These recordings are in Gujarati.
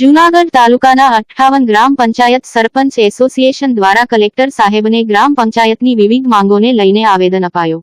જૂનાગઢ તાલુકાના અઠ્ઠાવન ગ્રામ પંચાયત સરપંચ એસોસિએશન દ્વારા કલેક્ટર સાહેબને ગ્રામ પંચાયતની વિવિધ માંગોને લઈને આવેદન અપાયો.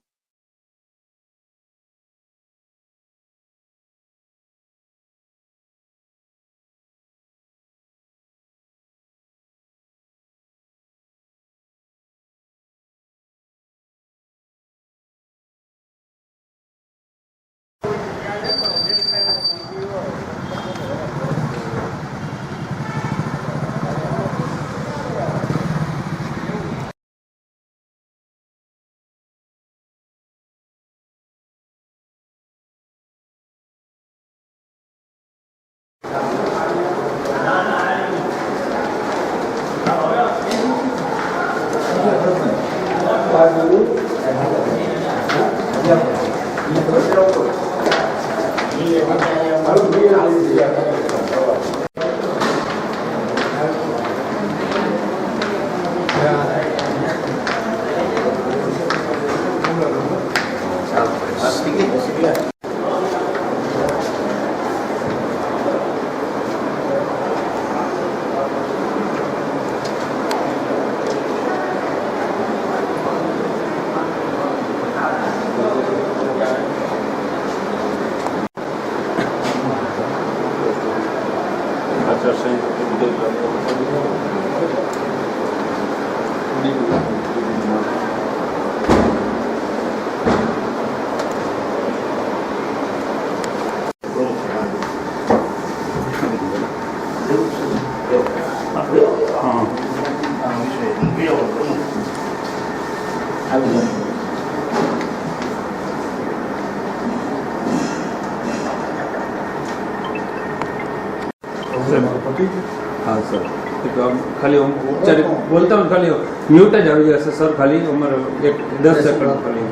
બોલતા ખાલી મ્યુટ જ આવી જશે સર ખાલી અમારે એક દસ સેકન્ડ ખાલી.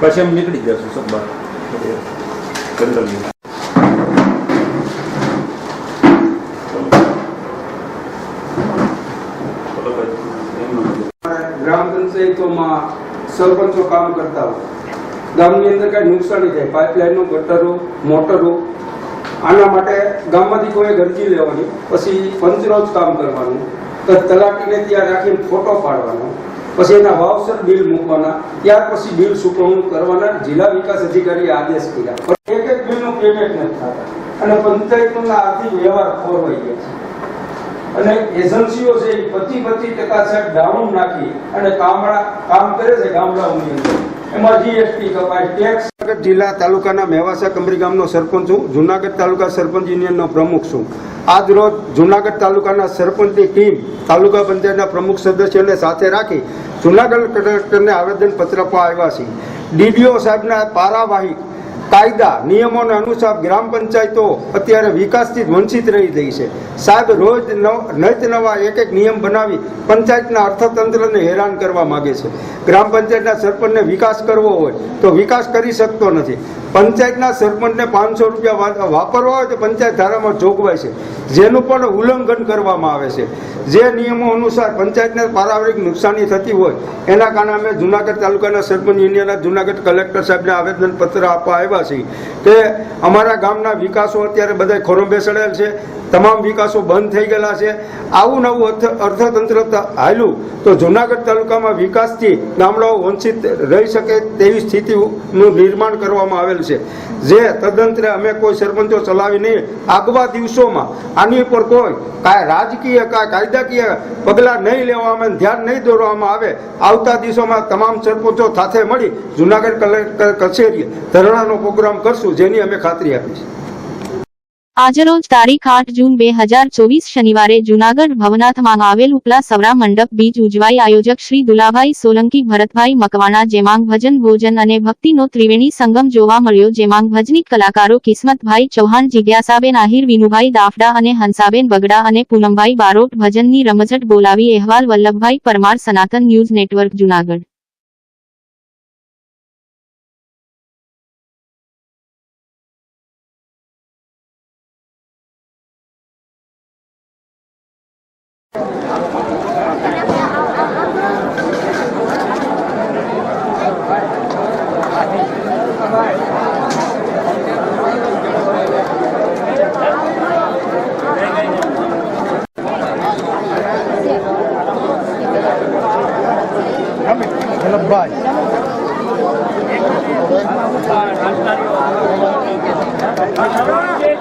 પછી અમે નીકળી જશે સર બહાર ગ્રામ પંચાયતોમાં સરપંચો કામ કરતા હોય. ગામની અંદર કઈ નુકસાની થાય. પાઇપલાઇનો ગટરો મોટરો આના માટે ગામમાંથી કોઈ ગરજી લેવાની. પછી પંચનો જ કામ કરવાનું. તો તલાટીને ત્યાં રાખીને ફોટો પાડવાનો. પછી એના વાવસર બિલ મૂકવાના. ત્યાર પછી બિલ ચૂકવણું કરવાના. જિલ્લા વિકાસ અધિકારીએ આદેશ કર્યા. પણ એક એક બિલનું પેમેન્ટ નથી થતા. અને પંચાયતોના આર્થિક વ્યવહાર ખોરવાઈ ગયા છે. અને એજન્સીઓ છે એ પચી પચીસ ટકા સાહેબ ડાઉન નાખી અને કામડા કામ કરે છે ગામડાઓની અંદર. એમાં જીએસટી કપાય ટેક્સ જિલ્લા તાલુકાના મેવાસા કમરી ગામનો સરપંચ છું. જુનાગઢ તાલુકા સરપંચ યુનિયનનો પ્રમુખ છું. આજ રોજ જુનાગઢ તાલુકાના સરપંચની ટીમ તાલુકા પંચાયતના પ્રમુખ સદસ્યોને સાથે રાખી જુનાગઢ કલેક્ટરને આવેદન પત્ર આપવા આવ્યા છે ડીડીઓ સાહેબના પારાવાહી કાયદા, નિયમોને અનુસાર ગ્રામ પંચાયતો અત્યારે વિકાસથી વંચિત રહી ગઈ છે. સાહેબ, રોજ નત નવા એક એક નિયમ બનાવી પંચાયતના અર્થતંત્રને હેરાન કરવા માંગે છે. ગ્રામ પંચાયતના સરપંચને વિકાસ કરવો હોય તો વિકાસ કરી શકતો નથી. પંચાયતના સરપંચને પાંચસો રૂપિયા વાપરવા હોય તો પંચાયત ધારામાં જોગવાઈ છે. જેનું પણ ઉલ્લંઘન કરવામાં આવે છે. જે નિયમો અનુસાર પંચાયતને પારાવરિક નુકસાની થતી હોય, એના કારણે અમે જુનાગઢ તાલુકાના સરપંચ યુનિયનના જુનાગઢ કલેક્ટર સાહેબને આવેદનપત્ર આપવા આવ્યા કે અમારા ગામના વિકાસો અત્યારે બધા ખોરો બેસડેલ છે. તમામ વિકાસો બંધ થઈ ગયેલા છે. આવું નવું અર્થ- અર્થતંત્ર હાલ્યું તો જુનાગઢ તાલુકામાં વિકાસથી ગામડાઓ વંચિત રહી શકે તેવી સ્થિતિનું નિર્માણ કરવામાં આવેલ છે. જે તદંતરે અમે કોઈ સરપંચો ચલાવી નહીં. આગવા દિવસોમાં આની ઉપર કોઈ કાંઈ રાજકીય, કાંઈ કાયદાકીય પગલાં નહીં લેવામાં આવે ધ્યાન નહીં દોરવામાં આવે. આવતા દિવસોમાં તમામ સરપંચો સાથે મળી જુનાગઢ કલેક્ટર કચેરીએ ધરણાનો પ્રોગ્રામ કરશું, જેની અમે ખાતરી આપી છે. આજરોજ તારીખ આઠ જૂન બે હજાર ચોવીસ શનિવારે જૂનાગઢ ભવનાથમાં આવેલ ઉપલા સવરા મંડપ બીજ ઉજવાઈ આયોજક શ્રી દુલાભાઈ સોલંકી, ભરતભાઈ મકવાણા, જેમાંગ ભજન, ભોજન અને ભક્તિનો ત્રિવેણી સંગમ જોવા મળ્યો. જેમાંગ ભજની કલાકારો કિસ્મતભાઈ ચૌહાણ, જિજ્ઞાસાબેન આહિર, વિનુભાઈ દાફડા અને હંસાબેન બગડા અને પૂનમભાઈ બારોટ ભજનની રમઝટ બોલાવી અહેવાલ વલ્લભભાઈ પરમાર સનાતન ન્યૂઝ નેટવર્ક જૂનાગઢ.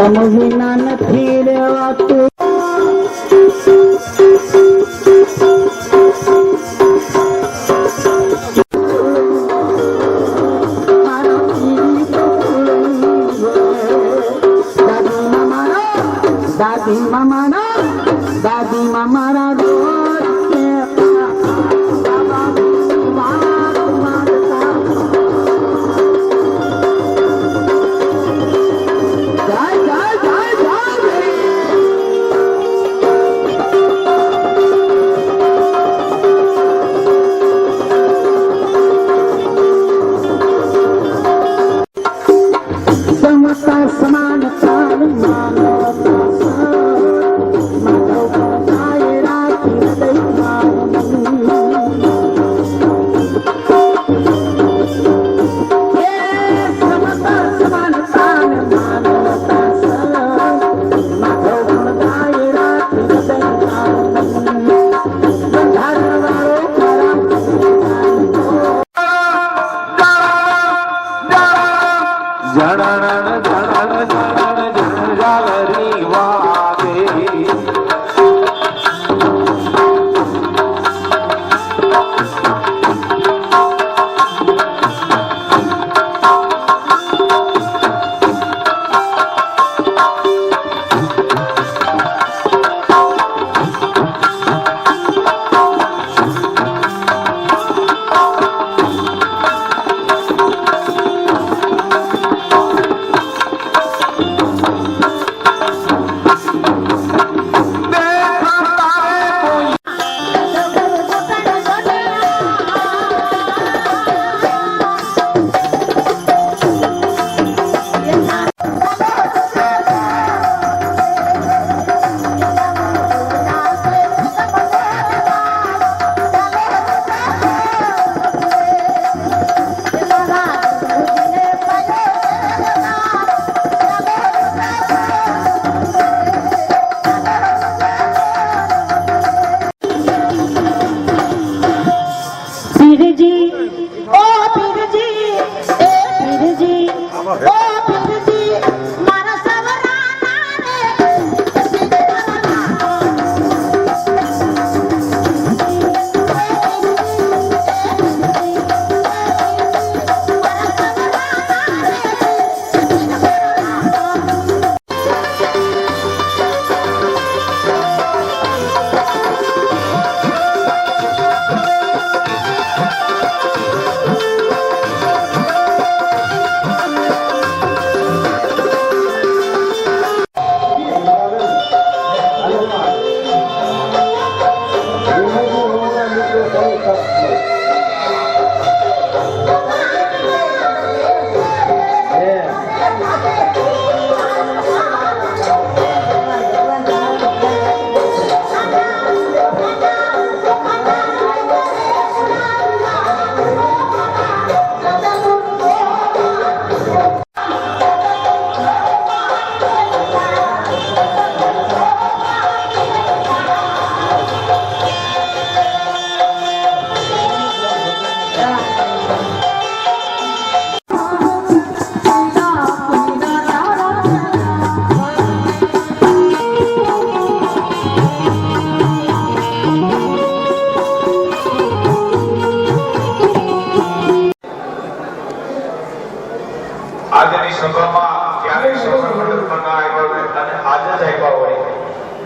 છે તમ વિના નથી રેવાતું દાદી મામાના દાદી મામાના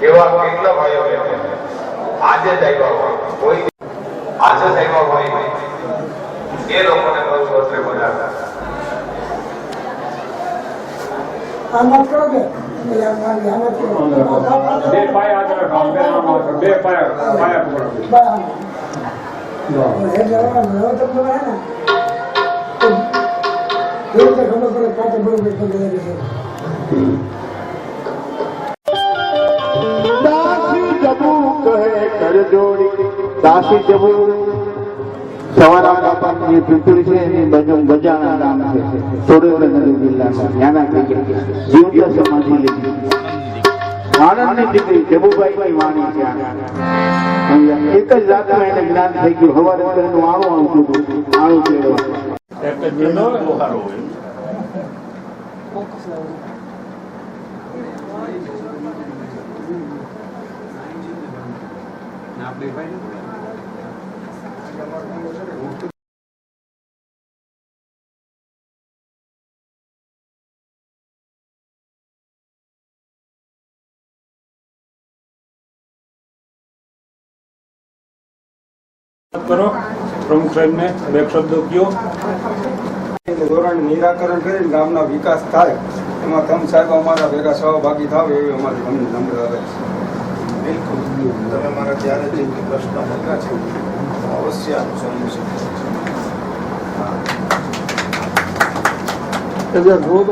એવા કેટલા ભાઈઓ બહેનો આજે જ આવ્યા હોય. કોઈ આજે જ આવ્યા હોય. એ લોકોને બહુ વર્ષે બધા બે પાયા આગળ આવે. બે પાયા પાયા પકડો. દાસી કહે કર જોડી દાસી જબુ સવારા પીપળી છે, એની બાજુ ગજાના નામ છે. સુરેન્દ્રનગર જિલ્લામાં વાણી છે એક જ રાતમાં એને જ્ઞાન થઈ ગયું. હવારે તો એનું આણું હતું. આણું કેળવવા કરો પ્રમુખ સાહેબને બે શબ્દો કયો. ધોરણ નિરાકરણ કરીને ગામના વિકાસ થાય એમાં તમે સાહેબ અમારા ભેગા સહભાગી થાવ એવી અમારી તમને નમ્ર અરજ છે. બિલકુલ. તમે મારા ત્યારે જે પ્રશ્ન મૂક્યા છે અવશ્ય આનું સોલ્યુશન રોજ